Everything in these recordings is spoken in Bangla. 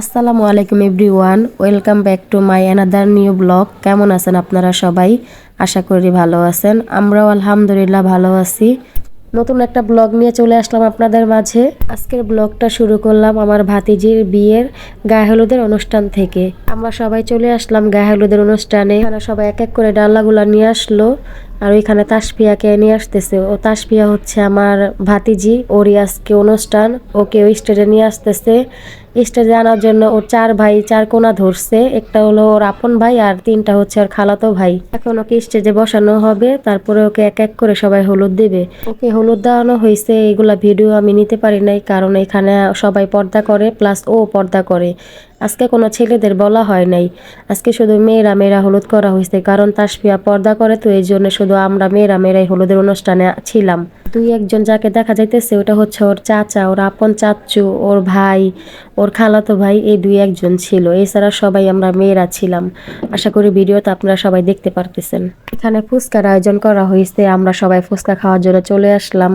আসসালামু আলাইকুম everyone, welcome back to my another new blog. কেমন আছেন আপনারা সবাই? আশা করি ভালো আছেন। আমরাও আলহামদুলিল্লাহ ভালো আছি। নতুন একটা ব্লগ নিয়ে চলে আসলাম আপনাদের মাঝে। আজকের ব্লগটা শুরু করলাম আমার ভাতিজির বিয়ের গায়ে হলুদের অনুষ্ঠান থেকে। আমরা সবাই চলে আসলাম গায়ে হলুদের অনুষ্ঠানে। সবাই এক এক করে ডাল্লাগুলা নিয়ে আসলো। আর ওইখানে তাসপিয়াকে নিয়ে আসতেছে। ও তাসপিয়া হচ্ছে আমার ভাতিজি ওরই আজকে অনুষ্ঠান, ওকে ওই স্টেজে নিয়ে আসতেছে। স্টেজে আনার জন্য ওর চার ভাই, চার কোনা ধরছে। একটা হলো ওর আপন ভাই আর তিনটা হচ্ছে ওর খালাতো ভাই। এখন ওকে স্টেজে বসানো হবে, তারপরে ওকে এক এক করে সবাই হলুদ দেবে। ওকে হলুদ দেওয়ানো হয়েছে, এগুলা ভিডিও আমি নিতে পারি নাই, কারণ এখানে সবাই পর্দা করে, প্লাস ও পর্দা করে। আজকে কোনো ছেলেদের বলা হয় নাই। আজকে শুধু মেয়েরা মেয়েরা হলুদ করা হয়েছে, কারণ তাসফিয়া পর্দা করে তো এই জন্য শুধু আমরা মেয়েরা মেয়েরাই হলুদের অনুষ্ঠানে ছিলাম। দুই একজন যাকে দেখা যাইতেছে, ওটা হচ্ছে ওর চাচা, ওর আপন চাচু, ওর ভাই, ওর খালাতো ভাই, এই দুই একজন ছিল। এছাড়া সবাই আমরা মেয়েরা ছিলাম। আশা করি ভিডিওতে আপনারা সবাই দেখতে পারতেছেন। এখানে ফুচকার আয়োজন করা হয়েছে, আমরা সবাই ফুচকা খাওয়ার জন্য চলে আসলাম।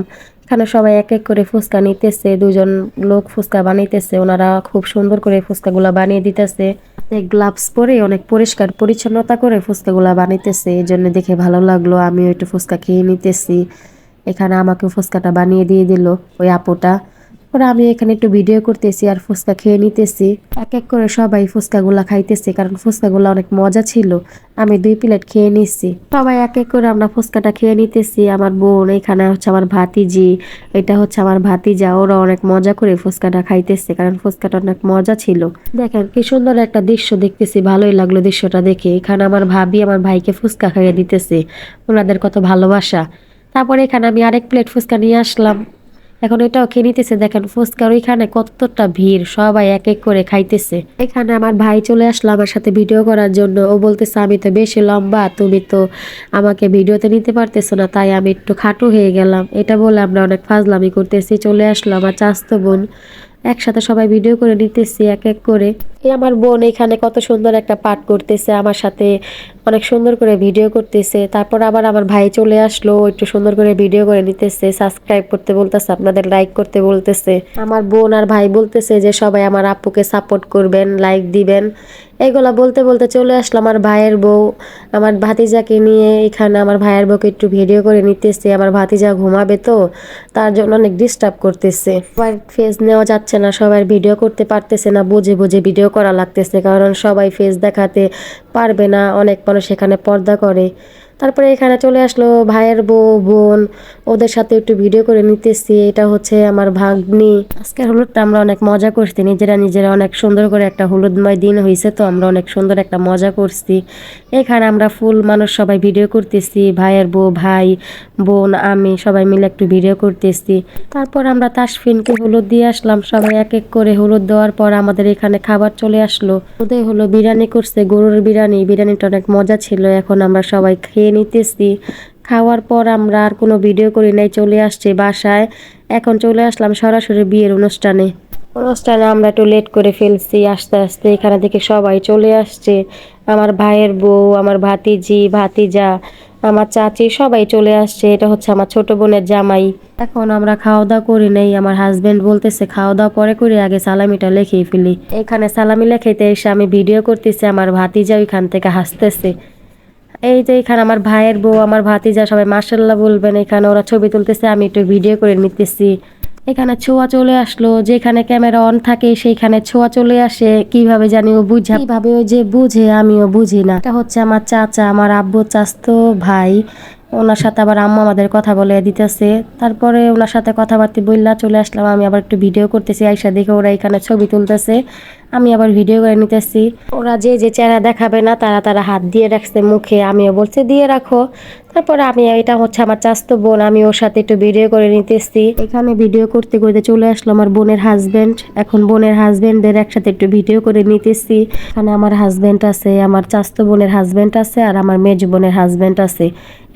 এখানে সবাই এক এক করে ফুচকা নিতেছে, দুজন লোক ফুচকা বানাইতেছে, ওনারা খুব সুন্দর করে ফুচকাগুলা বানিয়ে দিতেছে। গ্লাভস পরে, অনেক পরিষ্কার পরিচ্ছন্নতা করে ফুচকাগুলা বানাইতেছে, এই জন্য দেখে ভালো লাগল, আমিও একটু ফুচকা খেয়ে নিতেছি। এখানে আমাকে ফুচকাটা বানিয়ে দিয়ে দিল, ওই আপুটা। পরে আমি এখানে একটু ভিডিও করতেছি আর ফুচকা খেয়ে নিতেছি। এক এক করে সবাই ফুচকাগুলা খাইতেছে, কারণ ফুচকাগুলা অনেক মজা ছিল। আমি দুই প্লেট খেয়ে নিচ্ছি সবাই এক এক করে আমরা ফুচকাটা খেয়ে নিতেছি। আমার বোন, এখানে হচ্ছে আমার ভাতিজি, এটা হচ্ছে আমার ভাতিজা, ওরা অনেক মজা করে ফুচকাটা খাইতেছে, কারণ ফুচকাটা অনেক মজা ছিল। দেখেন, কি সুন্দর একটা দৃশ্য দেখতেছি, ভালোই লাগল দৃশ্যটা দেখে। এখানে আমার ভাবি আমার ভাইকে ফুচকা খাইয়ে দিতেছে, ওনাদের কত ভালোবাসা। তারপরে এখানে আমি আরেক প্লেট ফুচকা নিয়ে আসলাম। এখন এটাও খেয়ে নিতেছে। দেখেন ফুচকার ওইখানে কতটা ভিড়, সবাই এক এক করে খাইতেছে। এখানে আমার ভাই চলে আসলো আমার সাথে ভিডিও করার জন্য। ও বলতেছে, আমি তো বেশি লম্বা, তুমি তো আমাকে ভিডিওতে নিতে পারতেছো না, তাই আমি একটু খাটো হয়ে গেলাম। এটা বলে আমরা অনেক ফাজলামি করতেছি। চলে আসলো আমার চাস্ত বোন। একসাথে সবাই ভিডিও করে নিতেছি এক এক করে। আমার বোন এখানে কত সুন্দর একটা পাঠ করতেছে, আমার সাথে অনেক সুন্দর করে ভিডিও করতেছে। তারপর আবার আমার ভাই চলে আসলো, একটু সুন্দর করে ভিডিও করে নিতেছে সাবস্ক্রাইব করতে বলতেছে, আপনাদের লাইক করতে বলতেছে। আমার বোন আর ভাই বলতেছে যে, সবাই আমার আপুকে সাপোর্ট করবেন লাইক দিবেন। এগুলা বলতে বলতে চলে আসলো আমার ভাইয়ের বউ। আমার ভাতিজাকে নিয়ে এখানে আমার ভাইয়ের বউকে একটু ভিডিও করে নিতেছে। আমার ভাতিজা ঘুমাবে তো, তার জন্য অনেক ডিস্টার্ব করতেছে। সবার ফেস নেওয়া যাচ্ছে না সবার ভিডিও করতে পারতেছে না, বুঝে বুঝে ভিডিও করা লাগতেছে কারণ সবাই ফেস দেখাতে পারবে না অনেক মানুষ এখানে পর্দা করে। তারপরে এখানে চলে আসলো ভাইয়ের বউ, বোন। ওদের সাথে একটু ভিডিও করে নিতেছি। এটা হচ্ছে আমার ভাগ্নি। আজকের হলুদটা আমরা অনেক মজা করছি। নিজেরা নিজেরা অনেক সুন্দর করে একটা হলুদময় দিন হয়েছে তো আমরা অনেক সুন্দর একটা মজা করছি। এখানে আমরা ফুল মানুষ সবাই ভিডিও করতেছি। ভাইয়ের বউ, ভাই, বোন, আমি সবাই মিলে একটু ভিডিও করতেছি। তারপর আমরা তাসফিনকে হলুদ দিয়ে আসলাম। সবাই এক এক করে হলুদ দেওয়ার পর আমাদের এখানে খাবার চলে আসলো। ওদের হলো বিরিয়ানি করছে, গরুর বিরিয়ানি। বিরিয়ানিটা অনেক মজা ছিল। এখন আমরা সবাই খেয়ে নিতেছি। খাওয়ার পর আমরা আর কোনো ভিডিও করি নাই, চলে আসছে বাসায়। এখন চলে আসলাম সরাসরি বিয়ের অনুষ্ঠানে। অনুষ্ঠানে আমরা একটু লেট করে ফেলছি, আস্তে আস্তে এখানে থেকে সবাই চলে আসছে। আমার ভাইয়ের বউ, আমার ভাতিজি, ভাতিজা, আমার চাচি সবাই চলে আসছে। এটা হচ্ছে আমার ছোট বোনের জামাই। এখন আমরা খাওয়া দাওয়া করি নেই, আমার হাজবেন্ড বলতেছে খাওয়া দাওয়া পরে করে আগে সালামিটা লেখেই ফেলি। এখানে সালামি লেখাইতে এসে আমি ভিডিও করতেছি, আমার ভাতিজা ওইখান থেকে হাসতেছে। এই যে এখানে আমার ভাইয়ের বউ, আমার ভাতিজা সবাই মার্শাল্লাহ বলবেন, এখানে ওরা ছবি তুলতেছে, আমি একটু ভিডিও করে নিতেছি। এখানে ছোঁয়া চলে আসলো, যেখানে ক্যামেরা অন থাকে সেইখানে ছোঁয়া চলে আসে, কীভাবে জানি ও বুঝা, কীভাবে ও যে বুঝে আমিও বুঝি না। এটা হচ্ছে আমার চাচা, আমার আব্বু চাস্তো ভাই, ওনার সাথে আবার আম্মা আমাদের কথা বলে দিতেছে। তারপরে ওনার সাথে কথাবার্তা বললা চলে আসলাম, আমি আবার একটু ভিডিও করতেছি, আইসা দেখে ওরা এখানে ছবি তুলতেছে। আমি আবার ভিডিও করে নিতেছি। ওরা যে যে চেহারা দেখাবে না, তারা তারা হাত দিয়ে রাখছে মুখে, আমিও বলছে, দিয়ে রাখো। তারপরে আমি, এটা হচ্ছে আমার চাস্ত বোন, আমি ওর সাথে একটু ভিডিও করে নিতেছি। এখানে ভিডিও করতে করতে চলে আসলো আমার বোনের হাজবেন্ড এখন বোনের হাজবেন্ডদের একসাথে একটু ভিডিও করে নিতেছি। এখানে আমার হাজবেন্ড আছে, আমার চাস্ত বোনের হাজবেন্ড আছে, আর আমার মেজ বোনের হাজবেন্ড আছে।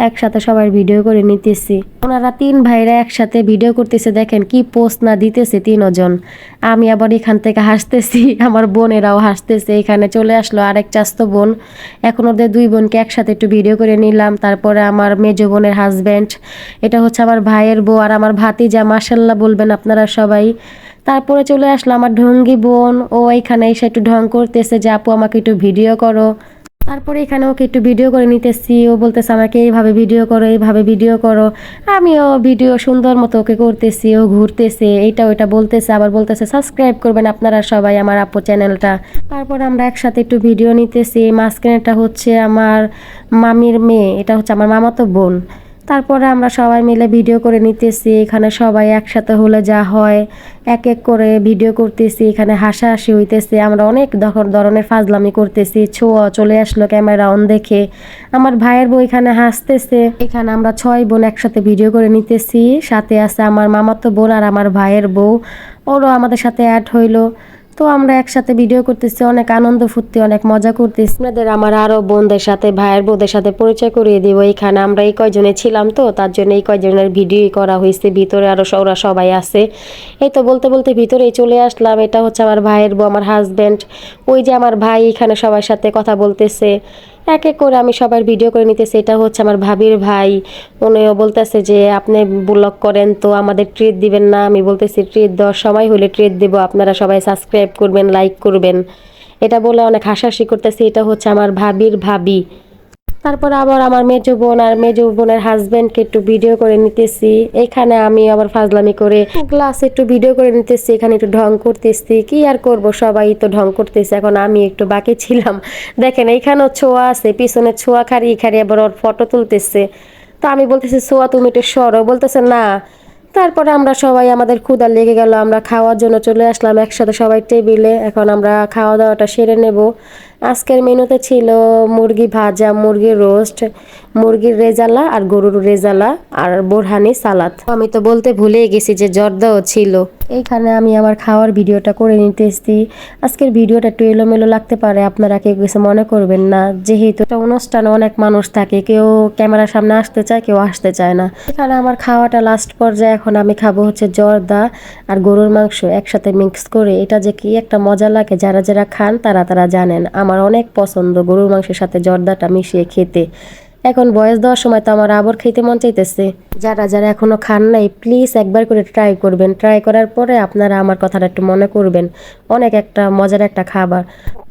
একসাথে সবার ভিডিও করে নিতেছি। ওনারা তিন ভাইরা একসাথে ভিডিও করতেছে, দেখেন কি পোস্ট না দিতেছে তিনজন। আমি আবার এখান থেকে হাসতেছি। আমার বোনেরাও হাসতেছে, এখানে চলে আসলো আরেক চাস্তো বোন। এখন ওদের দুই বোনকে একসাথে একটু ভিডিও করে নিলাম, তারপরে আমার মেজো বোনের হাজব্যান্ড এটা হচ্ছে আমার ভাইয়ের বউ আর আমার ভাতি যা মাসাল্লাহ বলবেন আপনারা সবাই। তারপরে চলে আসলো আমার ঢঙ্গি বোন, ও এখানে এসে একটু ঢং করতেছে, যে আপু আমাকে একটু ভিডিও করো। তারপরে এখানে ওকে একটু ভিডিও করে নিতেছি। ও বলতেছে, আমাকে এইভাবে ভিডিও করো, এইভাবে ভিডিও করো। আমিও ভিডিও সুন্দর মতো ওকে করতেছি, ও ঘুরতেছে, এইটা ওইটা বলতেছে, আবার বলতেছে সাবস্ক্রাইব করবেন আপনারা সবাই আমার আপু চ্যানেলটা তারপর আমরা একসাথে একটু ভিডিও নিতেছি। মাঝখানে মাঝখানেটা হচ্ছে আমার মামির মেয়ে, এটা হচ্ছে আমার মামাতো বোন। তারপরে আমরা সবাই মিলে ভিডিও করে নিতেছি, এখানে সবাই একসাথে হলে যা হয়, এক এক করে ভিডিও করতেছি, এখানে হাসাহাসি হইতেছে, আমরা অনেক ধর- ধরনের ফাজলামি করতেছি, ছোঁয়া চলে আসলো ক্যামেরা অন দেখে, আমার ভাইয়ের বউ এখানে হাসতেছে, এখানে আমরা ছয় বোন একসাথে ভিডিও করে নিতেছি, সাথে আছে আমার মামাতো বোন আর আমার ভাইয়ের বউ, ওরও আমাদের সাথে অ্যাড হইল তো আমরা একসাথে ভিডিও করতেছি, অনেক আনন্দ ফুর্তি, অনেক মজা করতেছি। আপনাদের আমার আরও বোনদের সাথে, ভাইয়ের বোনদের সাথে পরিচয় করিয়ে দিব। এখানে আমরা এই কয়জনে ছিলাম তো, তার জন্য এই কয়জনের ভিডিও করা হয়েছে। ভিতরে আরও সৌরা ওরা সবাই আছে। এই তো বলতে বলতে ভিতরেই চলে আসলাম। এটা হচ্ছে আমার ভাইয়ের বউ, আমার হাজব্যান্ড ওই যে আমার ভাই এখানে সবার সাথে কথা বলতেছে। এক এক করে আমি সবার ভিডিও করে নিতেছি। এটা হচ্ছে আমার ভাবির ভাই। উনিও বলতেছে যে, আপনি ব্লগ করেন তো আমাদের ট্রিট দিবেন না। আমি বলতেছি ট্রিট দেওয়ার সময় হলে ট্রিট দেবো। আপনারা সবাই সাবস্ক্রাইব করবেন লাইক করবেন। এটা বলে অনেক হাসাহাসি করতেছি। এটা হচ্ছে আমার ভাবির ভাবি। তারপর আবার আমার মেজো বোন আর মেজো বোনের হাজবেন্ডকে একটু ভিডিও করে নিতেছি। এখানে আমি আবার ফাজলামি করে ক্লাসে একটু ভিডিও করে নিতেছি, এখানে একটু ঢং করতেছি। কি আর করব, সবাই তো ঢং করতেছে, এখন আমি একটু বাকি ছিলাম। দেখেন, এইখানেও ছোঁয়া আছে, পিছনে ছোঁয়া খাড়িয়ে খাড়িয়ে আবার ওর ফটো তুলতেছে। তো আমি বলতেছি, ছোঁয়া, তুমি একটু সরো। বলতেছে, না। তারপরে আমরা সবাই, আমাদের ক্ষুদা লেগে গেল, আমরা খাওয়ার জন্য চলে আসলাম একসাথে সবাই টেবিলে। এখন আমরা খাওয়া দাওয়াটা সেরে নেব। আজকের মেনুতে ছিল মুরগি ভাজা মুরগির রোস্ট, মুরগির রেজালা আর গরুর রেজালা আর বোরহানি সালাদ। আমি তো বলতে ভুলেই গেছি যে জর্দাও ছিল। এইখানে আমি আমার খাওয়ার ভিডিওটা করে নিতে এসেছি আজকের ভিডিওটা একটু এলোমেলো লাগতে পারে, আপনারা কেউ কিছু মনে করবেন না। যেহেতু একটা অনুষ্ঠানে অনেক মানুষ থাকে, কেউ ক্যামেরার সামনে আসতে চায়, কেউ আসতে চায় না। এখানে আমার খাওয়াটা লাস্ট পর্যায়ে, এখন আমি খাব হচ্ছে জর্দা আর গরুর মাংস একসাথে মিক্স করে। এটা যে কি একটা মজা লাগে, যারা যারা খান তারা তারা জানেন। আমার অনেক পছন্দ। গরুর মাংসের সাথে জর্দাটা মিশিয়ে খেতে। এখন বয়স দেওয়ার সময় তো আমার আবার খেতে মন চাইতেছে। যারা যারা এখনও খান নাই প্লিজ একবার করে ট্রাই করবেন। ট্রাই করার পরে আপনারা আমার কথাটা একটু মনে করবেন। অনেক একটা মজার একটা খাবার।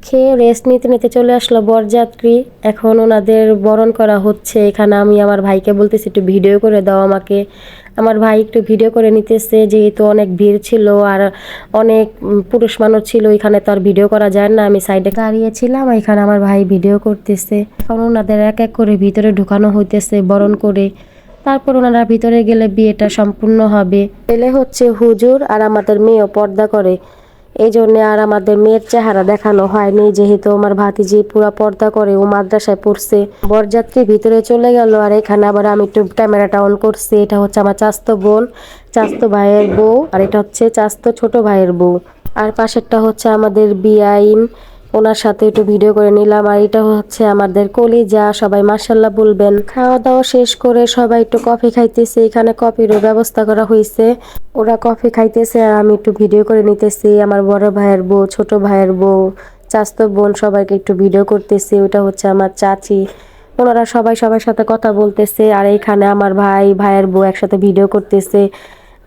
খেয়ে রেস্ট নিতে নিতে চলে আসলো বরযাত্রী। এখন ওনাদের বরণ করা হচ্ছে। এখানে আমি আমার ভাইকে বলতেছি, একটু ভিডিও করে দাও আমাকে। আমার ভাই একটু ভিডিও করে নিতেছে, যেহেতু অনেক ভিড় ছিল আর অনেক পুরুষ মানুষ ছিল, এখানে তো আর ভিডিও করা যায় না। আমি সাইডে দাঁড়িয়েছিলাম, এখানে আমার ভাই ভিডিও করতেছে। এখন ওনাদের এক এক করে ভিতরে ঢুকানো হইতেছে, বরণ করে। তারপর ওনারা ভিতরে গেলে বিয়েটা সম্পূর্ণ হবে। ছেলে হচ্ছে হুজুর আর আমাদের মেয়েও পর্দা করে। এই জন্য আর আমাদের মেয়ের চেহারা দেখানো হয়নি, যেহেতু আমার ভাতিজি পুরা পর্দা করে ও মাদ্রাসায় পড়ছে। বরযাত্রী ভিতরে চলে গেল আর এখানে আবার আমি একটু ক্যামেরাটা অন করছি। এটা হচ্ছে আমার চাস্তো বোন, চাস্তো ভাইয়ের বউ, আর এটা হচ্ছে চাস্তো ছোট ভাইয়ের বউ। আর পাশেরটা হচ্ছে আমাদের বিআইন ওনার সাথে একটু ভিডিও করে নিলাম। আর এটা হচ্ছে আমাদের কলিজা, সবাই মার্শাল্লাহ বলবেন। খাওয়া দাওয়া শেষ করে সবাই একটু কফি খাইতেছে। এখানে কফিরও ব্যবস্থা করা হয়েছে ওরা কফি খাইতেছে, আর আমি একটু ভিডিও করে নিতেছি। আমার বড় ভাইয়ের বউ, ছোট ভাইয়ের বউ চাস্তো বোন সবাইকে একটু ভিডিও করতেছি। ওটা হচ্ছে আমার চাচি। ওনারা সবাই সবার সাথে কথা বলতেছে। আর এখানে আমার ভাই, ভাইয়ের বউ একসাথে ভিডিও করতেছে।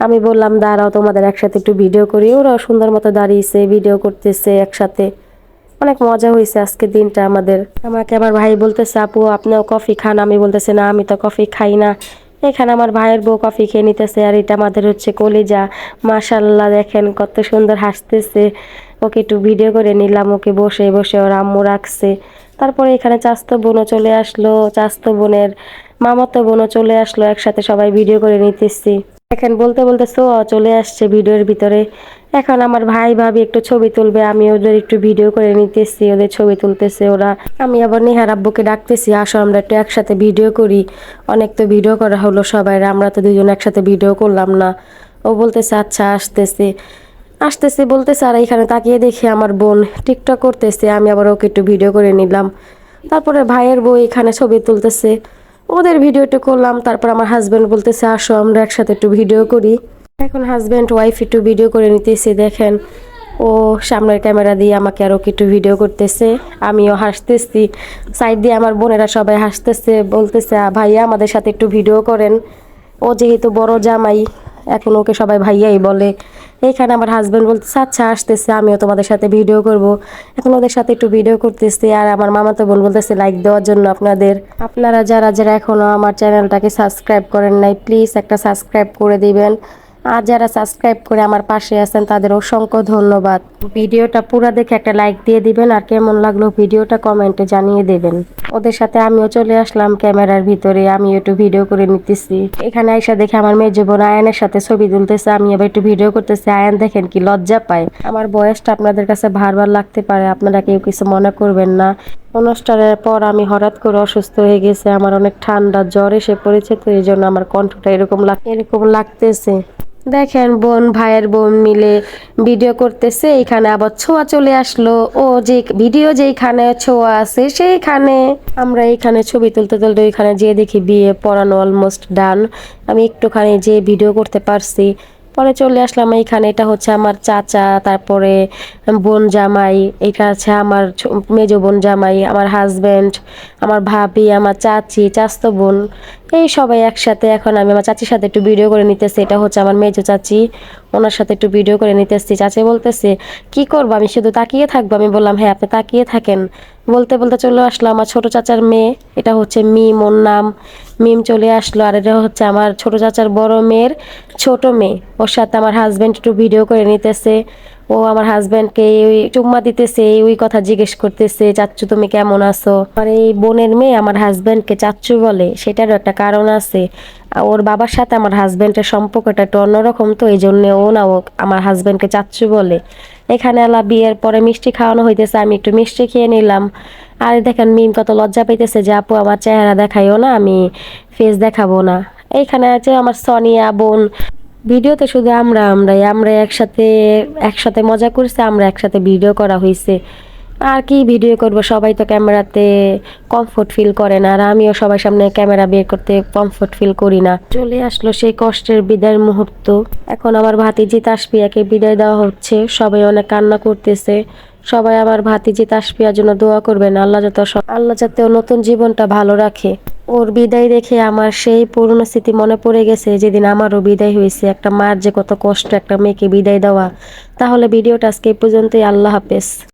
আমি বললাম, দাঁড়াও, তোমাদের একসাথে একটু ভিডিও করি। ওরাও সুন্দর মতো দাঁড়িয়েছে ভিডিও করতেছে একসাথে। অনেক মজা হয়েছে আজকে দিনটা আমাদের। আমাকে আমার ভাই বলতেছে, আপু, আপনিও কফি খান। আমি বলতেছি, না, আমি তো কফি খাই না। এখানে আমার ভাইয়ের বউ কফি খেয়ে নিতেছে, আর এটা আমাদের হচ্ছে কলিজা। মাশাল্লাহ দেখেন কত সুন্দর হাসতেছে। ওকে একটু ভিডিও করে নিলাম, ওকে বসে বসে ওর আম্মু রাখছে। তারপরে এখানে চাস্তো বোনও চলে আসলো, চাস্তো বোনের মামাতো বোনও চলে আসলো, একসাথে সবাই ভিডিও করে নিতেছি। এখন বলতে বলতে সো চলে আসছে ভিডিওর ভিতরে। এখন আমার ভাই ভাবি একটু ছবি তুলবে, আমি ওদের একটু ভিডিও করে নিতেছি, ওদের ছবি তুলতেছে ওরা। আমি আবার নেহার আব্বুকে ডাকতেছি, আসো আমরা একটু একসাথে ভিডিও করি। অনেক তো ভিডিও করা হলো সবাই, আমরা তো দুজন একসাথে ভিডিও করলাম না। ও বলতেছে আচ্ছা আসতেছে। আসতেছে বলতেছে, আর এখানে তাকিয়ে দেখি আমার বোন টিকটক করতেছে, আমি আবার ওকে একটু ভিডিও করে নিলাম। তারপরে ভাইয়ের বউ এখানে ছবি তুলতেছে। ওদের ভিডিও একটু করলাম, তারপর আমার হাজব্যান্ড বলতেছে, আসো, আমরা একসাথে একটু ভিডিও করি। এখন হাজব্যান্ড ওয়াইফ একটু ভিডিও করে নিতেছে, দেখেন। ও সামনের ক্যামেরা দিয়ে আমাকে আরও একটু ভিডিও করতেছে, আমিও হাসতেছি। সাইড দিয়ে আমার বোনেরা সবাই হাসতেছে, বলতেছে ভাইয়া, আমাদের সাথে একটু ভিডিও করেন। ও যেহেতু বড় জামাই এখন ওকে সবাই ভাইয়াই বলে, এইখানে আমার হাজব্যান্ড বলতেছে আচ্ছা আসতেছে, আমিও তোমাদের সাথে ভিডিও করব। এখন ওদের সাথে একটু ভিডিও করতেছি আর আমার মামা তো বোন বলতেছে লাইক দেওয়ার জন্য আপনাদের। আপনারা যারা যারা এখনও আমার চ্যানেলটাকে সাবস্ক্রাইব করেন নাই প্লিজ একটা সাবস্ক্রাইব করে দিবেন। আর যারা সাবস্ক্রাইব করে আমার পাশে আছেন, তাদের অসংখ্য ধন্যবাদ। ভিডিওটা পুরো দেখে একটা লাইক দিয়ে দিবেন, আর কেমন লাগল ভিডিওটা কমেন্টে জানিয়ে দেবেন। ওদের সাথে আমিও চলে আসলাম ক্যামেরার ভিতরে আমি একটু ভিডিও করে নিতেছি। এখানে আইসা দেখে আমার মেয়ে বোন আয়নের সাথে ছবি তুলতেছে আমি আবার একটু ভিডিও করতেছি। আয়ন দেখেন কি লজ্জা পায়। আমার বয়সটা আপনাদের কাছে ভারবার লাগতে পারে, আপনারা কেউ কিছু মনে করবেন না। অনুষ্ঠানের পর আমি হঠাৎ করে অসুস্থ হয়ে গেছে, আমার অনেক ঠান্ডা জ্বর এসে পড়েছে, তো এই জন্য আমার কণ্ঠটা এরকম এরকম লাগতেছে। দেখেন বোন, ভাইয়ের বোন মিলে ভিডিও করতেছে, এখানে আবার ছোঁয়া চলে আসলো। ও যে ভিডিও যেইখানে ছোঁয়া আছে, সেইখানে। আমরা এইখানে ছবি তুলতে তুলতে ওইখানে যেয়ে দেখি বিয়ে পড়ানো অলমোস্ট ডান আমি একটুখানি যে ভিডিও করতে পারছি, পরে চলে আসলাম এইখানে। এটা হচ্ছে আমার চাচা, তারপরে বোন জামাই, এটা আছে আমার মেজো বোন জামাই, আমার হাজব্যান্ড আমার ভাবি, আমার চাচি, চাস্তো বোন। এই সবাই একসাথে এখন আমি আমার চাচির সাথে একটু ভিডিও করে নিতেছি। এটা হচ্ছে আমার মেজো চাচি। ওনার সাথে একটু ভিডিও করে নিতেছি। চাচি বলতেছে, কি করব? আমি শুধু তাকিয়ে থাকব। আমি বললাম হ্যাঁ আপনি তাকিয়ে থাকেন। বলতে বলতে চলে আসলো আমার ছোট চাচার মেয়ে। এটা হচ্ছে মিম, ওর নাম। মিম চলে আসলো। আর এটা হচ্ছে আমার ছোট চাচার বড় মেয়ের ছোট মেয়ে। ওর সাথে আমার হাজবেন্ড একটু ভিডিও করে নিতেছে। ও আমার হাজবেন্ডকে ওই চুম্মা দিতেছে, ওই কথা জিজ্ঞেস করতেছে, চাচ্চু, তুমি কেমন আছো? আর এই বোনের মেয়ে আমার হাজবেন্ডকে চাচ্চু বলে, সেটারও একটা কারণ আছে। ওর বাবার সাথে আমার হাজবেন্ডের সম্পর্কটা একটু অন্যরকম তো, এই জন্য ও না ও আমার হাজবেন্ডকে চাচ্চু বলে। এখানে আলা বিয়ের পরে মিষ্টি খাওয়ানো হইতেছে, আমি একটু মিষ্টি খেয়ে নিলাম। আর দেখেন, মিম কত লজ্জা পাইতেছে যে আপু আমার চেহারা দেখাইও না, আমি ফেস দেখাবো না। এইখানে আছে আমার সনিয়া বোন। ভিডিওতে শুধু আমরা, আমরাই আমরা একসাথে একসাথে মজা করছি, আমরা একসাথে ভিডিও করা হয়েছে আর কি ভিডিও করব, সবাই তো ক্যামেরাতে কমফোর্ট ফিল করে না, আর আমিও সবার সামনে ক্যামেরা বের করতে কমফোর্ট ফিল করি না। চলে আসলো সেই কষ্টের বিদায়ের মুহূর্ত। এখন আমার ভাতিজি তাসপিয়াকে বিদায় দেওয়া হচ্ছে, সবাই অনেক কান্না করতেছে। সবাই আমার ভাতিজি তাসপিয়ার জন্য দোয়া করবেন, আল্লাহ যত আল্লাহ যাতে নতুন জীবনটা ভালো রাখে। ওর বিদায় দেখে আমার সেই পুরনো স্মৃতি মনে পড়ে গেছে, যেদিন আমারও বিদায় হয়েছে। একটা মার যে কত কষ্ট, একটা মেয়েকে বিদায় দেওয়া। তাহলে ভিডিওটা আজকে এই পর্যন্তই, আল্লাহ হাফেজ।